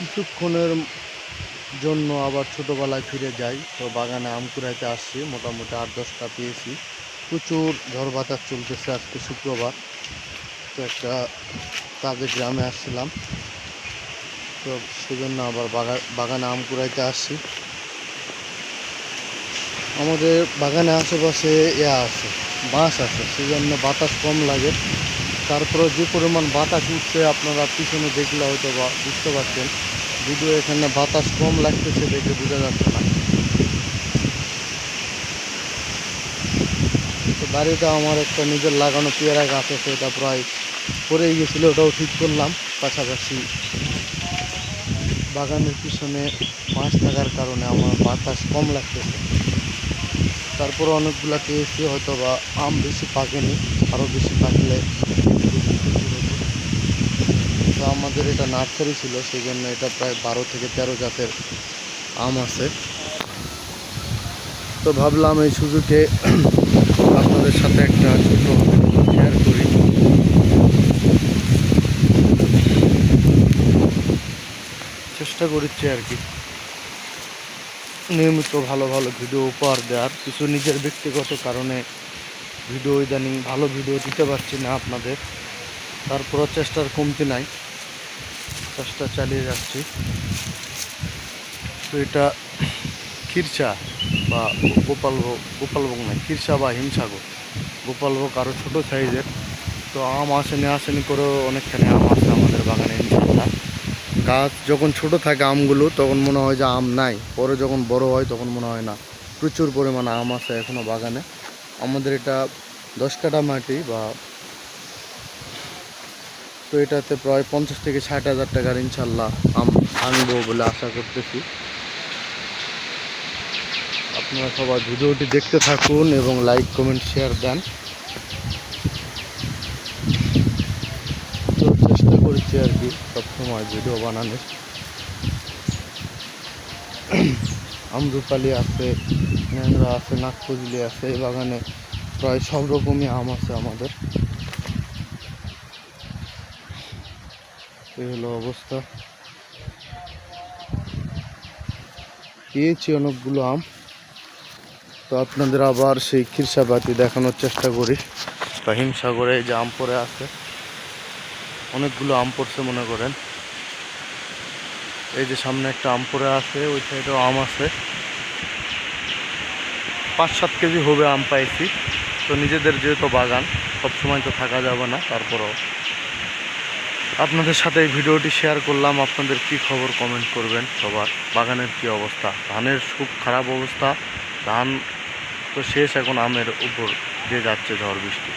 কিছুক্ষণের জন্য আবার ছোটোবেলায় ফিরে যাই। তো বাগানে আম কুড়াইতে আসছি, মোটামুটি আট, দশটা পেয়েছি। প্রচুর ঝড় বাতাস চলতেছে আজকে শুক্রবার। তো একটা কাজে গ্রামে আসছিলাম। তো সেজন্য আবার বাগা, বাগানে আম কুড়াইতে আসছি। আমাদের বাগানে আশেপাশে ইয়া আছে, বাঁশ আছে, সেজন্য বাতাস কম লাগে। তারপরে যে পরিমাণ বাতাস উঠছে আপনারা পিছনে দেখলে হয়তো বা বুঝতে পারছেন। যদিও এখানে বাতাস কম লাগতেছে দেখে বোঝা যাচ্ছে না। তো বাড়িতে আমার একটা নিজের লাগানো পেয়ারা গাছ আছে, এটা প্রায় পড়েই গেছিল, ওটাও ঠিক করলাম পাশাপাশি। বাগানের পিছনে বাঁশ থাকার কারণে আমার বাতাস কম লাগতেছে। তারপর অনেকগুলা পেয়েছি হয়তো বা আম বেশি পাকেনি, আরও বেশি পাকলে তো আমাদের এটা নার্সারি ছিল সেই জন্য এটা প্রায় বারো থেকে তেরো জাতের আম আছে। তো ভাবলাম এই সুযোগে আপনাদের সাথে একটা ছোট শেয়ার করি। চেষ্টা করছি আর কি। নিয়মিত ভালো ভালো ভিডিও উপহার দেওয়ার কিছু নিজের ব্যক্তিগত কারণে ভিডিও ইদানিং ভালো ভিডিও দিতে পারছি না আপনাদের। তারপরও চেষ্টার কমতি নাই। চেষ্টা চালিয়ে যাচ্ছি। তো এটা খিরচা বা গোপালভোগ গোপালভোগ নয় খিরচা বা হিমসাগর। গোপালভোগ আরও ছোটো সাইজের। তো আম আসেনি আসেনি করেও অনেকখানি আম আছে আমাদের বাগানে ইনশাল্লাহ গাছ যখন ছোট থাকে আমগুলো, তখন মনে হয় যে আম নাই। পরে যখন বড় হয়, তখন মনে হয় না। প্রচুর পরিমাণে আম আছে এখনও বাগানে। আমাদের এটা দশ কাটা মাটি বা তো এটাতে প্রায় পঞ্চাশ থেকে ষাট হাজার টাকার ইনশাল্লাহ আম আনব বলে আশা করতেছি। আপনারা সবাই ভিডিওটি দেখতে থাকুন এবং লাইক কমেন্ট শেয়ার দেন তো করছি আর কি সবসময় ভিডিও বানানোর। আমরুপালি আছে, ন্যাংরা আছে, নাগপুজলি আছে, এই বাগানে প্রায় সব রকমই আম আছে আমাদের। এই হলো অবস্থা। পেয়েছি অনেকগুলো আম। তো আপনাদের আবার সেই খিরসাবাতি দেখানোর চেষ্টা করি। বা হিমসাগরে যে আম পড়ে আছে। অনেকগুলো আম পড়ছে মনে করেন। এই যে সামনে একটা আম পড়ে আছে, ওই সাইডেও আম আছে। পাঁচ সাত কেজি হবে আম পাইছি। তো নিজেদের যেহেতু বাগান সব সময় তো থাকা যাবে না, তারপরও। আপনাদের সাথে এই ভিডিওটি শেয়ার করলাম, আপনাদের কি খবর কমেন্ট করবেন সবার। বাগানের কি অবস্থা? ধানের খুব খারাপ অবস্থা। ধান তো শেষ, এখন আমের উপর দিয়ে যাচ্ছে ঝড় বৃষ্টি।